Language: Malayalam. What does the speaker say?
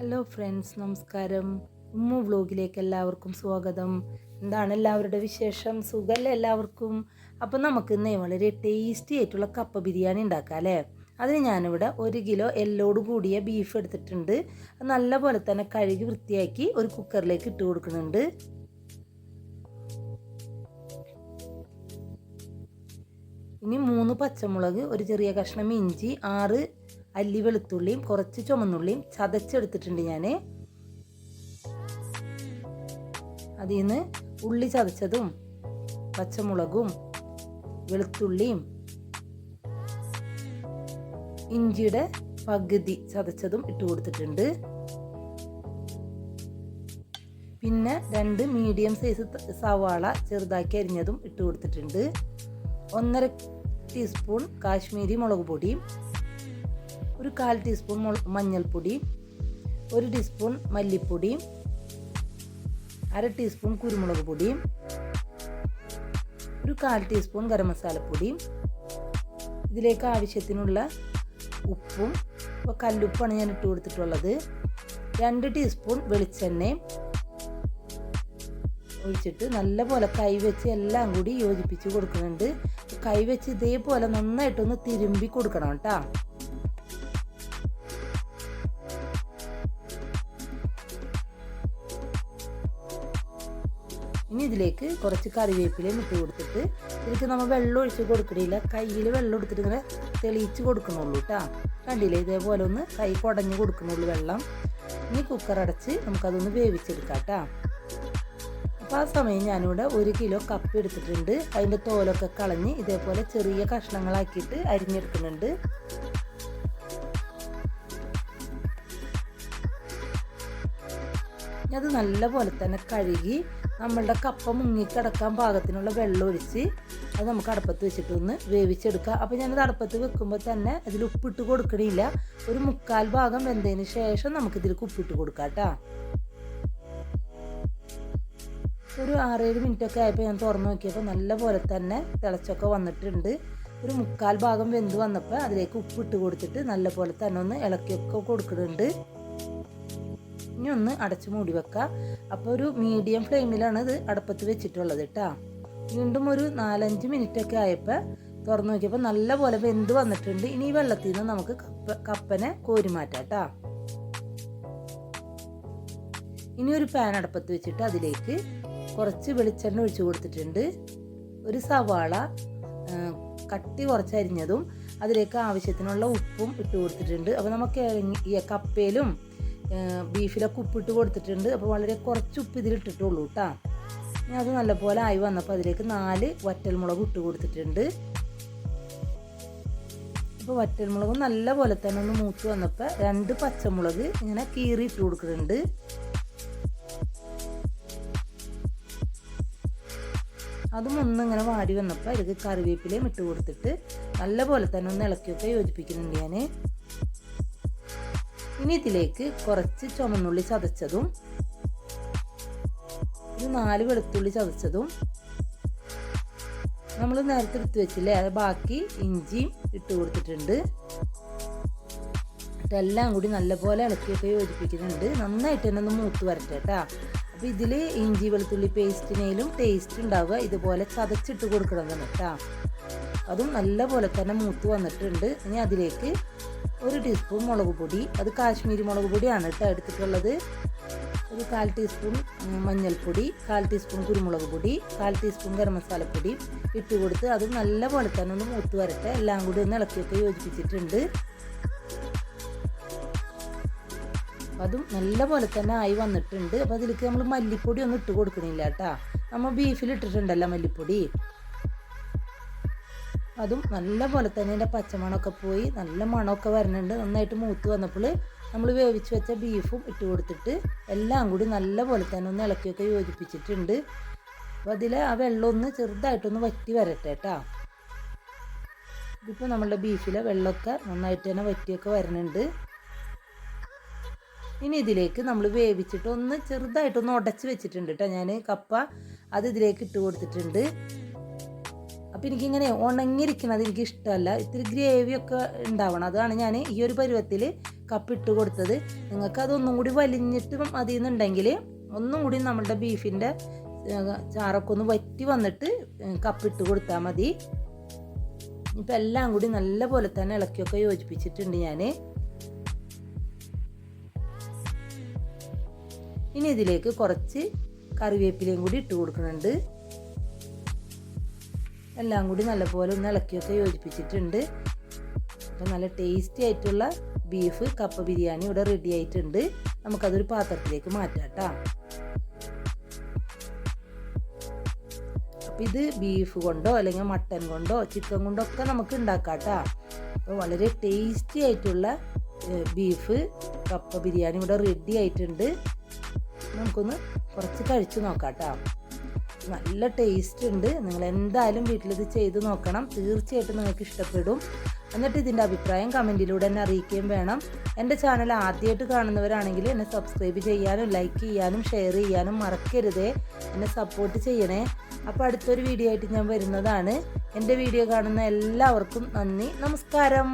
ഹലോ ഫ്രണ്ട്സ് നമസ്കാരം. ഉമ്മ വ്ലോഗിലേക്ക് എല്ലാവർക്കും സ്വാഗതം. എന്താണ് എല്ലാവരുടെ വിശേഷം? സുഖമല്ലേ എല്ലാവർക്കും? അപ്പോൾ നമുക്ക് ഇന്നേ വളരെ ടേസ്റ്റി ആയിട്ടുള്ള കപ്പ ബിരിയാണി ഉണ്ടാക്കാം അല്ലേ? അതിന് ഞാനിവിടെ ഒരു കിലോ എല്ലോട് കൂടിയ ബീഫ് എടുത്തിട്ടുണ്ട്. അത് നല്ലപോലെ തന്നെ കഴുകി വൃത്തിയാക്കി ഒരു കുക്കറിലേക്ക് ഇട്ട് കൊടുക്കുന്നുണ്ട്. ഇനി മൂന്ന് പച്ചമുളക് ഒരു ചെറിയ കഷ്ണം ഇഞ്ചി ആറ് അല്ലി വെളുത്തുള്ളിയും കുറച്ച് ചുമന്നുള്ളിയും ചതച്ചെടുത്തിട്ടുണ്ട് ഞാൻ അതിൽ നിന്ന് ഉള്ളി ചതച്ചതും പച്ചമുളകും വെളുത്തുള്ളിയും ഇഞ്ചിയുടെ പകുതി ചതച്ചതും ഇട്ട് കൊടുത്തിട്ടുണ്ട്. പിന്നെ രണ്ട് മീഡിയം സൈസ് സവാള ചെറുതാക്കി അരിഞ്ഞതും ഇട്ട് കൊടുത്തിട്ടുണ്ട്. ഒന്നര ടീസ്പൂൺ കാശ്മീരി മുളക് പൊടിയും ഒരു കാൽ ടീസ്പൂൺ മഞ്ഞൾപ്പൊടി ഒരു ടീസ്പൂൺ മല്ലിപ്പൊടി അര ടീസ്പൂൺ കുരുമുളക് പൊടി ഒരു കാൽ ടീസ്പൂൺ ഗരം മസാലപ്പൊടിയും ഇതിലേക്ക് ആവശ്യത്തിനുള്ള ഉപ്പും ഇപ്പോൾ കല്ലുപ്പാണ് ഞാൻ ഇട്ട് കൊടുത്തിട്ടുള്ളത്. രണ്ട് ടീസ്പൂൺ വെളിച്ചെണ്ണയും ഒഴിച്ചിട്ട് നല്ലപോലെ കൈവച്ച് എല്ലാം കൂടി യോജിപ്പിച്ച് കൊടുക്കുന്നുണ്ട്. കൈവച്ച് ഇതേപോലെ നന്നായിട്ടൊന്ന് തിരുമ്പി കൊടുക്കണം കേട്ടോ. ഇനി ഇതിലേക്ക് കുറച്ച് കറിവേപ്പിലയും ഇട്ട് കൊടുത്തിട്ട് ഇതിലേക്ക് നമ്മൾ വെള്ളം ഒഴിച്ച് കൊടുക്കണില്ല. കയ്യിൽ വെള്ളം എടുത്തിട്ട് ഇങ്ങനെ തെളിയിച്ച് കൊടുക്കണുള്ളൂ കേട്ടോ. കണ്ടില്ലേ? ഇതേപോലെ ഒന്ന് കൈ കുടഞ്ഞ് കൊടുക്കണുള്ളൂ വെള്ളം. ഇനി കുക്കർ അടച്ച് നമുക്കതൊന്ന് വേവിച്ചെടുക്കാം കേട്ടോ. അപ്പോൾ ആ സമയം ഞാനിവിടെ ഒരു കിലോ കപ്പ് എടുത്തിട്ടുണ്ട്. അതിന്റെ തോലൊക്കെ കളഞ്ഞ് ഇതേപോലെ ചെറിയ കഷ്ണങ്ങളാക്കിയിട്ട് അരിഞ്ഞെടുക്കുന്നുണ്ട്. അത് നല്ലപോലെ തന്നെ കഴുകി നമ്മളുടെ കപ്പ മുങ്ങിക്കിടക്കാൻ പാകത്തിനുള്ള വെള്ളം ഒഴിച്ച് അത് നമുക്ക് അടുപ്പത്ത് വെച്ചിട്ടൊന്ന് വേവിച്ചെടുക്കുക അപ്പോൾ ഞാനത് അടുപ്പത്ത് വെക്കുമ്പോൾ തന്നെ അതിൽ ഉപ്പിട്ട് കൊടുക്കണില്ല. ഒരു മുക്കാൽ ഭാഗം വെന്തതിന് ശേഷം നമുക്കിതിലേക്ക് ഉപ്പിട്ട് കൊടുക്കാം കേട്ടോ. ഒരു ആറേഴ് മിനിറ്റ് ഒക്കെ ആയപ്പോൾ ഞാൻ തുറന്നു നോക്കിയപ്പോൾ നല്ല പോലെ തന്നെ തിളച്ചൊക്കെ വന്നിട്ടുണ്ട്. ഒരു മുക്കാൽ ഭാഗം വെന്ത് വന്നപ്പോൾ അതിലേക്ക് ഉപ്പിട്ട് കൊടുത്തിട്ട് നല്ല പോലെ തന്നെ ഒന്ന് ഇളക്കിയൊക്കെ കൊടുക്കുന്നുണ്ട്. ഇനി ഒന്ന് അടച്ച് മൂടി വെക്കുക അപ്പോൾ ഒരു മീഡിയം ഫ്ലെയിമിലാണ് ഇത് അടുപ്പത്ത് വെച്ചിട്ടുള്ളത് കേട്ടോ വീണ്ടും ഒരു നാലഞ്ച് മിനിറ്റ് ഒക്കെ ആയപ്പോൾ തുറന്നു നോക്കിയപ്പോൾ നല്ല പോലെ വെന്ത് വന്നിട്ടുണ്ട്. ഇനി ഈ വെള്ളത്തിൽ നിന്ന് നമുക്ക് കപ്പ കപ്പനെ കോരി മാറ്റാം കേട്ടോ ഇനി ഒരു പാൻ അടുപ്പത്ത് വെച്ചിട്ട് അതിലേക്ക് കുറച്ച് വെളിച്ചെണ്ണ ഒഴിച്ചു കൊടുത്തിട്ടുണ്ട്. ഒരു സവാള കട്ടി കുറച്ച് അരിഞ്ഞതും അതിലേക്ക് ആവശ്യത്തിനുള്ള ഉപ്പും ഇട്ട് കൊടുത്തിട്ടുണ്ട്. അപ്പോൾ നമുക്ക് ഈ കപ്പയിലും ബീഫിലൊക്കെ ഉപ്പിട്ട് കൊടുത്തിട്ടുണ്ട്. അപ്പോൾ വളരെ കുറച്ച് ഉപ്പ് ഇതിലിട്ടിട്ടുള്ളൂ കേട്ടോ ഞാൻ അത് നല്ലപോലെ ആയി വന്നപ്പോൾ അതിലേക്ക് നാല് വറ്റൽമുളക് ഇട്ട് കൊടുത്തിട്ടുണ്ട്. അപ്പോൾ വറ്റൽമുളക് നല്ലപോലെ തന്നെ ഒന്ന് മൂത്ത് വന്നപ്പോൾ രണ്ട് പച്ചമുളക് ഇങ്ങനെ കീറി ഇട്ട് കൊടുക്കുന്നുണ്ട്. അതും ഒന്നിങ്ങനെ വാടി വന്നപ്പോൾ അതിലേക്ക് കറിവേപ്പിലയും ഇട്ട് കൊടുത്തിട്ട് നല്ലപോലെ തന്നെ ഒന്ന് ഇളക്കിയൊക്കെ യോജിപ്പിക്കുന്നുണ്ട് ഞാൻ ഇനി ഇതിലേക്ക് കുറച്ച് ചുമന്നുള്ളി ചതച്ചതും ഒരു നാല് വെളുത്തുള്ളി ചതച്ചതും നമ്മൾ നേരത്തെ എടുത്ത് വെച്ചില്ലേ? അത് ബാക്കി ഇഞ്ചിയും ഇട്ട് കൊടുത്തിട്ടുണ്ട്. ഇതെല്ലാം കൂടി നല്ലപോലെ ഇളക്കിയൊക്കെ യോജിപ്പിക്കുന്നുണ്ട്. നന്നായിട്ട് തന്നെ ഒന്ന് മൂത്ത് വരട്ടെ കേട്ടോ. അപ്പോൾ ഇതിൽ ഇഞ്ചി വെളുത്തുള്ളി പേസ്റ്റിനേലും ടേസ്റ്റ് ഉണ്ടാവുക. ഇതുപോലെ ചതച്ചിട്ട് കൊടുക്കണം കേട്ടോ. അതും നല്ലപോലെ തന്നെ മൂത്ത് വന്നിട്ടുണ്ട്. ഇനി അതിലേക്ക് ഒരു ടീസ്പൂൺ മുളക് പൊടി. അത് കാശ്മീരി മുളക് പൊടിയാണ് കേട്ടോ എടുത്തിട്ടുള്ളത്. ഒരു കാൽ ടീസ്പൂൺ മഞ്ഞൾപ്പൊടി കാൽ ടീസ്പൂൺ കുരുമുളക് പൊടി കാൽ ടീസ്പൂൺ ഗരം മസാലപ്പൊടി ഇട്ട് കൊടുത്ത് അത് നല്ല പോലെ തന്നെ ഒന്ന് മൂത്ത് വരട്ടെ. എല്ലാം കൂടി ഒന്ന് ഇളക്കിയൊക്കെ യോജിപ്പിച്ചിട്ടുണ്ട്. അതും നല്ല പോലെ തന്നെ ആയി വന്നിട്ടുണ്ട്. അപ്പോൾ അതിലേക്ക് നമ്മൾ മല്ലിപ്പൊടി ഒന്നും ഇട്ട് കൊടുക്കണില്ല കേട്ടോ. നമ്മൾ ബീഫിൽ ഇട്ടിട്ടുണ്ടല്ലോ മല്ലിപ്പൊടി. അതും നല്ല പോലെ തന്നെ അതിന്റെ പച്ചമണമൊക്കെ പോയി നല്ല മണമൊക്കെ വരുന്നുണ്ട്. നന്നായിട്ട് മൂത്ത് വന്നപ്പോൾ നമ്മൾ വേവിച്ച് വെച്ച ബീഫും ഇട്ട് കൊടുത്തിട്ട് എല്ലാം കൂടി നല്ല പോലെ തന്നെ ഒന്ന് ഇളക്കിയൊക്കെ യോജിപ്പിച്ചിട്ടുണ്ട്. അപ്പോൾ അതിൽ ആ വെള്ളം ഒന്ന് ചെറുതായിട്ടൊന്ന് വറ്റി വരട്ടെ കേട്ടോ. ഇതിപ്പോൾ നമ്മളുടെ ബീഫിലെ വെള്ളമൊക്കെ നന്നായിട്ട് തന്നെ വറ്റിയൊക്കെ വരുന്നുണ്ട്. ഇനി ഇതിലേക്ക് നമ്മൾ വേവിച്ചിട്ട് ഒന്ന് ചെറുതായിട്ടൊന്ന് ഉടച്ച് വെച്ചിട്ടുണ്ട് കേട്ടോ ഞാൻ കപ്പ അത് ഇതിലേക്ക് ഇട്ട് കൊടുത്തിട്ടുണ്ട്. അപ്പോൾ എനിക്കിങ്ങനെ ഉണങ്ങിയിരിക്കുന്നത് എനിക്ക് ഇഷ്ടമല്ല ഇത്തിരി ഗ്രേവിയൊക്കെ ഉണ്ടാവണം. അതാണ് ഞാൻ ഈ ഒരു പരുവത്തിൽ കപ്പിട്ട് കൊടുത്തത്. നിങ്ങൾക്ക് അതൊന്നും കൂടി വലിഞ്ഞിട്ട് മതി എന്നുണ്ടെങ്കിൽ ഒന്നും കൂടി നമ്മളുടെ ബീഫിന്റെ ചാറൊക്കെ ഒന്ന് വറ്റി വന്നിട്ട് കപ്പിട്ട് കൊടുത്താൽ മതി. ഇപ്പം എല്ലാം കൂടി നല്ല പോലെ തന്നെ ഇളക്കിയൊക്കെ യോജിപ്പിച്ചിട്ടുണ്ട് ഞാൻ ഇനി ഇതിലേക്ക് കുറച്ച് കറിവേപ്പിലയും കൂടി ഇട്ട് കൊടുക്കുന്നുണ്ട്. എല്ലാം കൂടി നല്ലപോലെ ഒന്ന് ഇളക്കിയൊക്കെ യോജിപ്പിച്ചിട്ടുണ്ട്. അപ്പോൾ നല്ല ടേസ്റ്റി ആയിട്ടുള്ള ബീഫ് കപ്പ ബിരിയാണി ഇവിടെ റെഡി ആയിട്ടുണ്ട്. നമുക്കതൊരു പാത്രത്തിലേക്ക് മാറ്റാം കേട്ടോ അപ്പം ഇത് ബീഫ് കൊണ്ടോ അല്ലെങ്കിൽ മട്ടൻ കൊണ്ടോ ചിക്കൻ കൊണ്ടോ ഒക്കെ നമുക്ക് ഉണ്ടാക്കാം കേട്ടോ അപ്പോൾ വളരെ ടേസ്റ്റി ആയിട്ടുള്ള ബീഫ് കപ്പ ബിരിയാണി ഇവിടെ റെഡി ആയിട്ടുണ്ട്. നമുക്കൊന്ന് കുറച്ച് കഴിച്ചു നോക്കാം കേട്ടോ നല്ല ടേസ്റ്റ് ഉണ്ട്. നിങ്ങൾ എന്തായാലും വീട്ടിലിത് ചെയ്ത് നോക്കണം. തീർച്ചയായിട്ടും നിങ്ങൾക്ക് ഇഷ്ടപ്പെടും. എന്നിട്ട് ഇതിന്റെ അഭിപ്രായം കമന്റിലൂടെ എന്നെ അറിയിക്കുകയും വേണം. എന്റെ ചാനൽ ആദ്യമായിട്ട് കാണുന്നവരാണെങ്കിൽ എന്നെ സബ്സ്ക്രൈബ് ചെയ്യാനും ലൈക്ക് ചെയ്യാനും ഷെയർ ചെയ്യാനും മറക്കരുതേ. എന്നെ സപ്പോർട്ട് ചെയ്യണേ. അപ്പോൾ അടുത്തൊരു വീഡിയോ ആയിട്ട് ഞാൻ വരുന്നതാണ്. എന്റെ വീഡിയോ കാണുന്ന എല്ലാവർക്കും നന്ദി. നമസ്കാരം.